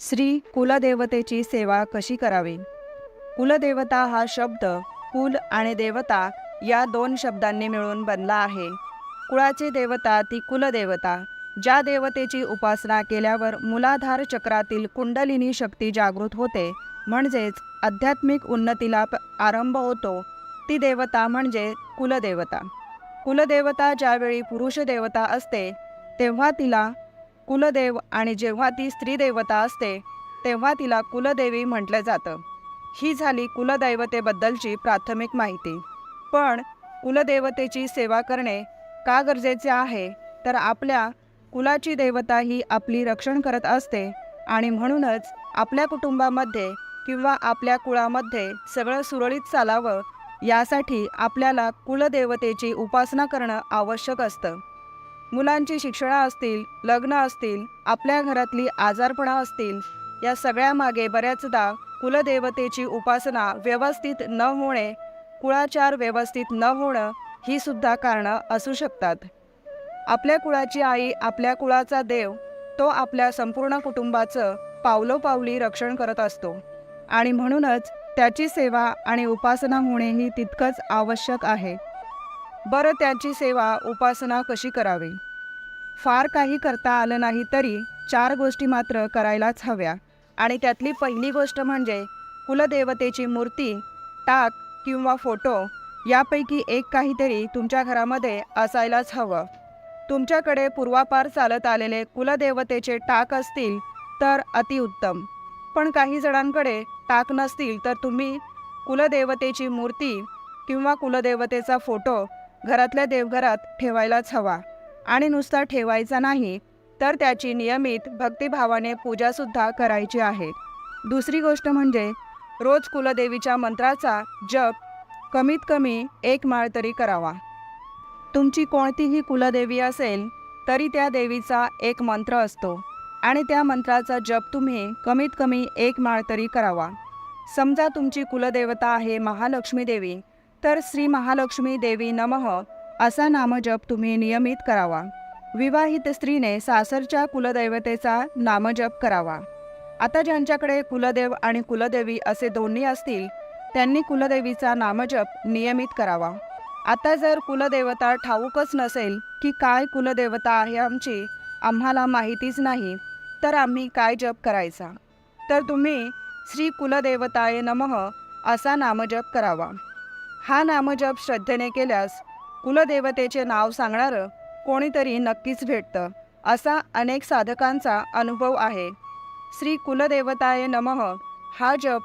श्री कुलदेवतेची सेवा कशी करावी? कुलदेवता हा शब्द कुल आणि देवता या दोन शब्दांनी मिळून बनला आहे. कुळाची देवता ती कुलदेवता ज्या देवतेची उपासना केल्यावर मुलाधार चक्रातील कुंडलिनी शक्ती जागृत होते म्हणजेच आध्यात्मिक उन्नतीला प- आरंभ होतो ती देवता म्हणजे कुलदेवता. कुलदेवता ज्यावेळी पुरुष देवता असते तेव्हा तिला कुलदेव आणि जेव्हा ती स्त्रीदेवता असते तेव्हा तिला कुलदेवी म्हटलं जातं. ही झाली कुलदैवतेबद्दलची प्राथमिक माहिती. पण कुलदेवतेची सेवा करणे का गरजेचे आहे? तर आपल्या कुलाची देवता ही आपली रक्षण करत असते आणि म्हणूनच आपल्या कुटुंबामध्ये किंवा आपल्या कुळामध्ये सगळं सुरळीत चालावं यासाठी आपल्याला कुलदेवतेची उपासना करणं आवश्यक असतं. मुलांची शिक्षणा असतील लग्न असतील आपल्या घरातली आजारपणा असतील या सगळ्यामागे बऱ्याचदा कुलदेवतेची उपासना व्यवस्थित न होणे कुळाचार व्यवस्थित न होणं ही सुद्धा कारणं असू शकतात. आपल्या कुळाची आई आपल्या कुळाचा देव तो आपल्या संपूर्ण कुटुंबाचं पावलोपावली रक्षण करत असतो. आणि म्हणूनच त्याची सेवा आणि उपासना होणेही तितकंच आवश्यक आहे. बरं त्याची सेवा उपासना कशी करावी? फार काही करता आलं नाही तरी चार गोष्टी मात्र करायलाच हव्या. आणि त्यातली पहिली गोष्ट म्हणजे कुलदेवतेची मूर्ती टाक किंवा फोटो यापैकी एक काहीतरी तुमच्या घरामध्ये असायलाच हवं. तुमच्याकडे पूर्वापार चालत आलेले कुलदेवतेचे टाक असतील तर अतिउत्तम पण काही जणांकडे टाक नसतील तर तुम्ही कुलदेवतेची मूर्ती किंवा कुलदेवतेचा फोटो घरातल्या देवघरात ठेवायलाच हवा. आणि नुसता ठेवायचा नाही तर त्याची नियमित भक्तिभावाने पूजासुद्धा करायची आहे. दुसरी गोष्ट म्हणजे रोज कुलदेवीच्या मंत्राचा जप कमीत कमी एक माळ तरी करावा. तुमची कोणतीही कुलदेवी असेल तरी त्या देवीचा एक मंत्र असतो आणि त्या मंत्राचा जप तुम्ही कमीत कमी एक माळ तरी करावा. समजा तुमची कुलदेवता आहे महालक्ष्मी देवी तर श्री महालक्ष्मी देवी नमः असा नामजप तुम्ही नियमित करावा. विवाहित स्त्रीने सासरच्या कुलदैवतेचा नामजप करावा. आता ज्यांच्याकडे कुलदेव आणि कुलदेवी असे दोन्ही असतील त्यांनी कुलदेवीचा नामजप नियमित करावा. आता जर कुलदेवता ठाऊकच नसेल की काय कुलदेवता आहे आमची आम्हाला माहितीच नाही तर आम्ही काय जप करायचा? तर तुम्ही श्री कुलदेवताय नमः असा नामजप करावा. हा नामजप श्रद्धेने केल्यास कुलदेवतेचे नाव सांगणारं कोणीतरी नक्कीच भेटतं असा अनेक साधकांचा अनुभव आहे. श्री कुलदेवताय नमः. हा जप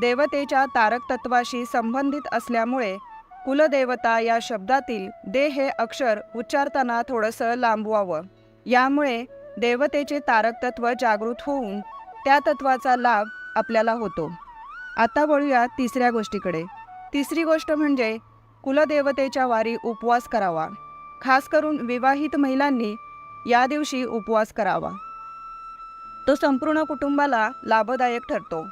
देवतेच्या तारक तत्वाशी संबंधित असल्यामुळे कुलदेवता या शब्दातील दे हे अक्षर उच्चारताना थोडंसं लांबवावं. यामुळे देवतेचे तारक तत्व जागृत होऊन त्या तत्वाचा लाभ आपल्याला होतो. आता वळूया तिसऱ्या गोष्टीकडे. तिसरी गोष्ट म्हणजे कुलदेवतेच्या वारी उपवास करावा. खास करून विवाहित महिलांनी या दिवशी उपवास करावा. तो संपूर्ण कुटुंबाला लाभदायक ठरतो.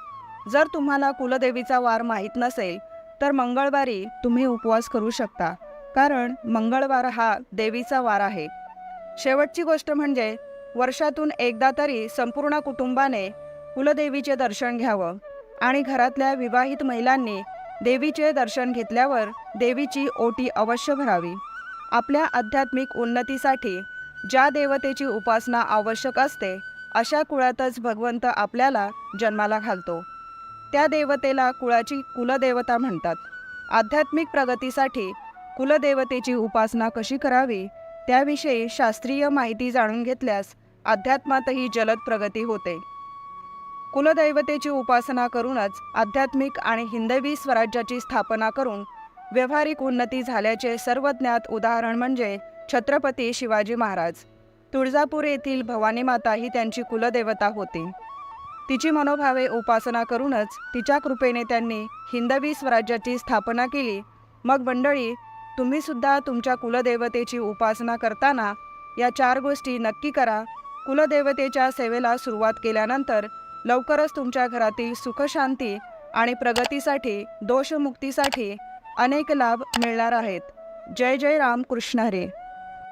जर तुम्हाला कुलदेवीचा वार माहीत नसेल तर मंगळवारी तुम्ही उपवास करू शकता. कारण मंगळवार हा देवीचा वार आहे. शेवटची गोष्ट म्हणजे वर्षातून एकदा तरी संपूर्ण कुटुंबाने कुलदेवीचे दर्शन घ्यावं आणि घरातल्या विवाहित महिलांनी देवीचे दर्शन घेतल्यावर देवीची ओटी अवश्य भरावी. आपल्या आध्यात्मिक उन्नतीसाठी ज्या देवतेची उपासना आवश्यक असते अशा कुळातच भगवंत आपल्याला जन्माला घालतो. त्या देवतेला कुळाची कुलदेवता म्हणतात. आध्यात्मिक प्रगतीसाठी कुलदेवतेची उपासना कशी करावी त्याविषयी शास्त्रीय माहिती जाणून घेतल्यास अध्यात्मातही जलद प्रगती होते. कुलदैवतेची उपासना करूनच आध्यात्मिक आणि हिंदवी स्वराज्याची स्थापना करून व्यावहारिक उन्नती झाल्याचे सर्वज्ञात उदाहरण म्हणजे छत्रपती शिवाजी महाराज. तुळजापूर येथील भवानी माता ही त्यांची कुलदेवता होती. तिची मनोभावे उपासना करूनच तिच्या कृपेने त्यांनी हिंदवी स्वराज्याची स्थापना केली. मग मंडळी तुम्ही सुद्धा तुमच्या कुलदेवतेची उपासना करताना या चार गोष्टी नक्की करा. कुलदेवतेच्या सेवेला सुरुवात केल्यानंतर लवकरच तुमच्या घरातील सुखशांती आणि प्रगतीसाठी दोषमुक्तीसाठी अनेक लाभ मिळणार आहेत. जय जय राम कृष्ण हरे.